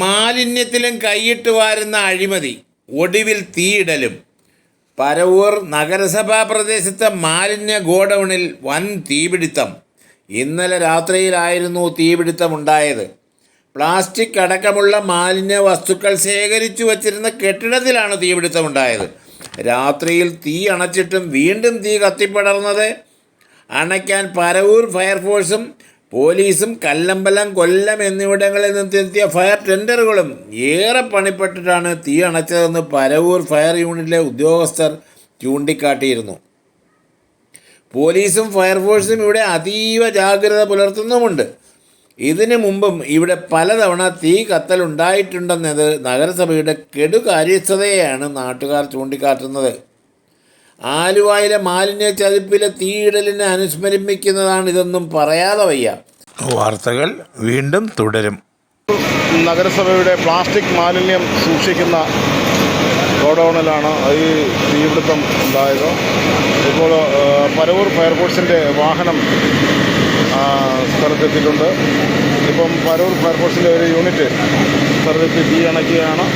മാലിന്യത്തിലും കൈയിട്ട് വാരുന്ന അഴിമതി ഒടുവിൽ തീയിടലും. പരവൂർ നഗരസഭാ പ്രദേശത്തെ മാലിന്യ ഗോഡൗണിൽ വൻ തീപിടുത്തം. ഇന്നലെ രാത്രിയിലായിരുന്നു തീപിടുത്തമുണ്ടായത്. പ്ലാസ്റ്റിക് അടക്കമുള്ള മാലിന്യ വസ്തുക്കൾ ശേഖരിച്ചു വച്ചിരുന്ന കെട്ടിടത്തിലാണ് തീപിടുത്തമുണ്ടായത്. രാത്രിയിൽ തീ അണച്ചിട്ടും വീണ്ടും തീ കത്തിപ്പടർന്നത്. അണയ്ക്കാൻ പരവൂർ ഫയർഫോഴ്സും പോലീസും കല്ലമ്പലം കൊല്ലം എന്നിവിടങ്ങളിൽ നിന്നെത്തിയ ഫയർ ടെൻഡറുകളും ഏറെ പണിപ്പെട്ടിട്ടാണ് തീ അണച്ചതെന്ന് പരവൂർ ഫയർ യൂണിറ്റിലെ ഉദ്യോഗസ്ഥർ ചൂണ്ടിക്കാട്ടിയിരുന്നു. പോലീസും ഫയർഫോഴ്സും ഇവിടെ അതീവ ജാഗ്രത പുലർത്തുന്നുമുണ്ട്. ഇതിനു മുമ്പും ഇവിടെ പലതവണ തീ കത്തൽ കത്തലുണ്ടായിട്ടുണ്ടെന്നത് നഗരസഭയുടെ കെടുകാര്യസ്ഥതയെയാണ് നാട്ടുകാർ ചൂണ്ടിക്കാട്ടുന്നത്. ആലുവായിലെ മാലിന്യ ചതിപ്പിലെ തീയിടലിനെ അനുസ്മരിപ്പിക്കുന്നതാണ് ഇതൊന്നും പറയാതെ വയ്യ. വാർത്തകൾ വീണ്ടും തുടരും. നഗരസഭയുടെ പ്ലാസ്റ്റിക് മാലിന്യം സൂക്ഷിക്കുന്ന ഗോഡൗണിലാണ് ഈ തീപിടുത്തം ഉണ്ടായത്. ഇപ്പോൾ പരവൂർ ഫയർഫോഴ്സിന്റെ വാഹനം സ്ഥലത്തെത്തിയിട്ടുണ്ട്. ഇപ്പം പരവൂർ ഫയർഫോഴ്സിന്റെ ഒരു യൂണിറ്റ് സ്ഥലത്തെത്തി തീ അണയ്ക്കുകയാണ്.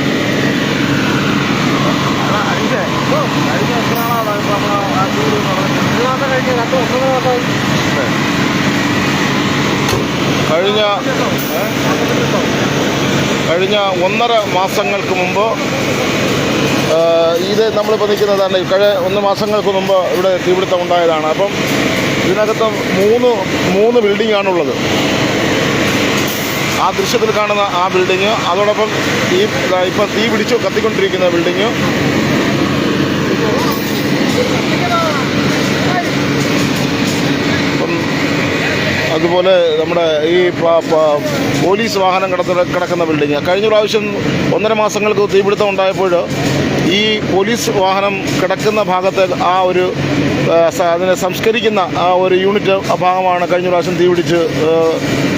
കഴിഞ്ഞ? കഴിഞ്ഞ ഒന്നര മാസങ്ങൾക്ക് മുമ്പ് ഇത് നമ്മളിപ്പോൾ നിൽക്കുന്നതാണ് കഴിഞ്ഞ ഒന്ന് മാസങ്ങൾക്ക് മുമ്പ് ഇവിടെ തീപിടുത്തം ഉണ്ടായതാണ് അപ്പം ഇതിനകത്ത് മൂന്ന് മൂന്ന് ബിൽഡിംഗ് ആണുള്ളത് ആ ദൃശ്യത്തിൽ കാണുന്ന ആ ബിൽഡിങ് അതോടൊപ്പം ഈ ഇപ്പം തീ പിടിച്ചു കത്തിക്കൊണ്ടിരിക്കുന്ന ബിൽഡിങ് അതുപോലെ നമ്മുടെ ഈ പോലീസ് വാഹനം കിടക്കുന്ന ബിൽഡിങ് കഴിഞ്ഞ പ്രാവശ്യം ഒന്നര മാസങ്ങൾക്ക് തീപിടുത്തം ഉണ്ടായപ്പോൾ ഈ പോലീസ് വാഹനം കിടക്കുന്ന ഭാഗത്ത് ആ ഒരു അതിനെ സംസ്കരിക്കുന്ന ആ ഒരു യൂണിറ്റ് ഭാഗമാണ് കഴിഞ്ഞ പ്രാവശ്യം തീപിടിച്ച്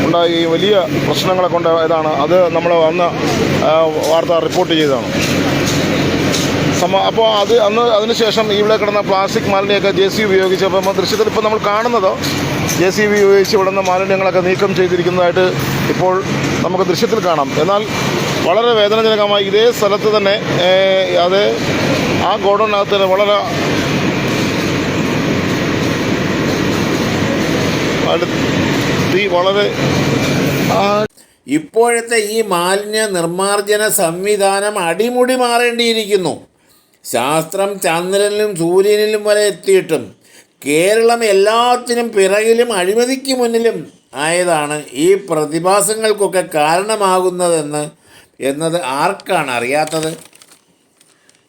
ഉണ്ടായി വലിയ പ്രശ്നങ്ങളെ കൊണ്ട് ഇതാണ്. അത് നമ്മൾ അന്ന് വാർത്ത റിപ്പോർട്ട് ചെയ്തതാണ്. സമ അപ്പോൾ അത് അന്ന് അതിനുശേഷം ഇവിടെ കിടന്ന പ്ലാസ്റ്റിക് മാലിന്യമൊക്കെ ജെ സി ഉപയോഗിച്ച് അപ്പം ദൃശ്യത്തിൽ ഇപ്പോൾ നമ്മൾ കാണുന്നത് ജെ സി ബി ഉപയോഗിച്ച് ഇവിടുന്ന് മാലിന്യങ്ങളൊക്കെ നീക്കം ചെയ്തിരിക്കുന്നതായിട്ട് ഇപ്പോൾ നമുക്ക് ദൃശ്യത്തിൽ കാണാം. എന്നാൽ വളരെ വേദനാജനകമായി ഇതേ സ്ഥലത്ത് തന്നെ അത് ആ ഗോഡൗണിനകത്ത് തന്നെ വളരെ വളരെ ഇപ്പോഴത്തെ ഈ മാലിന്യ നിർമ്മാർജന സംവിധാനം അടിമുടി മാറേണ്ടിയിരിക്കുന്നു. ശാസ്ത്രം ചന്ദ്രനിലും സൂര്യനിലും വരെ എത്തിയിട്ടും കേരളം എല്ലാത്തിനും പിറകിലും അഴിമതിക്ക് മുന്നിലും ആയതാണ് ഈ പ്രതിഭാസങ്ങൾക്കൊക്കെ കാരണമാകുന്നതെന്ന് എന്നത് ആർക്കാണ് അറിയാത്തത്?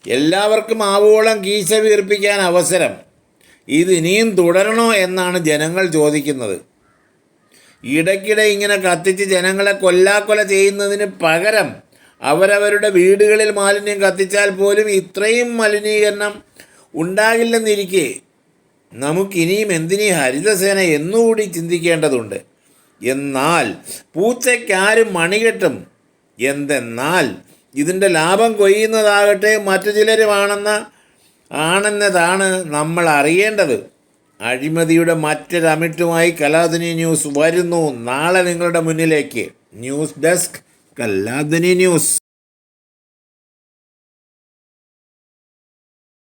എല്ലാവർക്കും ആവോളം കീശ വീർപ്പിക്കാൻ അവസരം. ഇത് ഇനിയും തുടരണോ എന്നാണ് ജനങ്ങൾ ചോദിക്കുന്നത്. ഇടയ്ക്കിടെ ഇങ്ങനെ കത്തിച്ച് ജനങ്ങളെ കൊല്ലാക്കൊല ചെയ്യുന്നതിന് പകരം അവരവരുടെ വീടുകളിൽ മാലിന്യം കത്തിച്ചാൽ പോലും ഇത്രയും മലിനീകരണം ഉണ്ടാകില്ലെന്നിരിക്കെ നമുക്കിനിയും എന്തിനീ ഹരിതസേന എന്നുകൂടി ചിന്തിക്കേണ്ടതുണ്ട്? എന്നാൽ പൂച്ചയ്ക്കാരും മണികെട്ടും എന്തെന്നാൽ ഇതിന്റെ ലാഭം കൊയ്യുന്നതാകട്ടെ മറ്റു ചിലരുമാണെന്ന ആണെന്നതാണ് നമ്മൾ അറിയേണ്ടത്. അഴിമതിയുടെ മറ്റൊരമിട്ടുമായി കലാദിനി ന്യൂസ് വരുന്നു. നാളെ നിങ്ങളുടെ മുന്നിലേക്ക്. ന്യൂസ് ഡെസ്ക് കല്ലാദിനി ന്യൂസ്.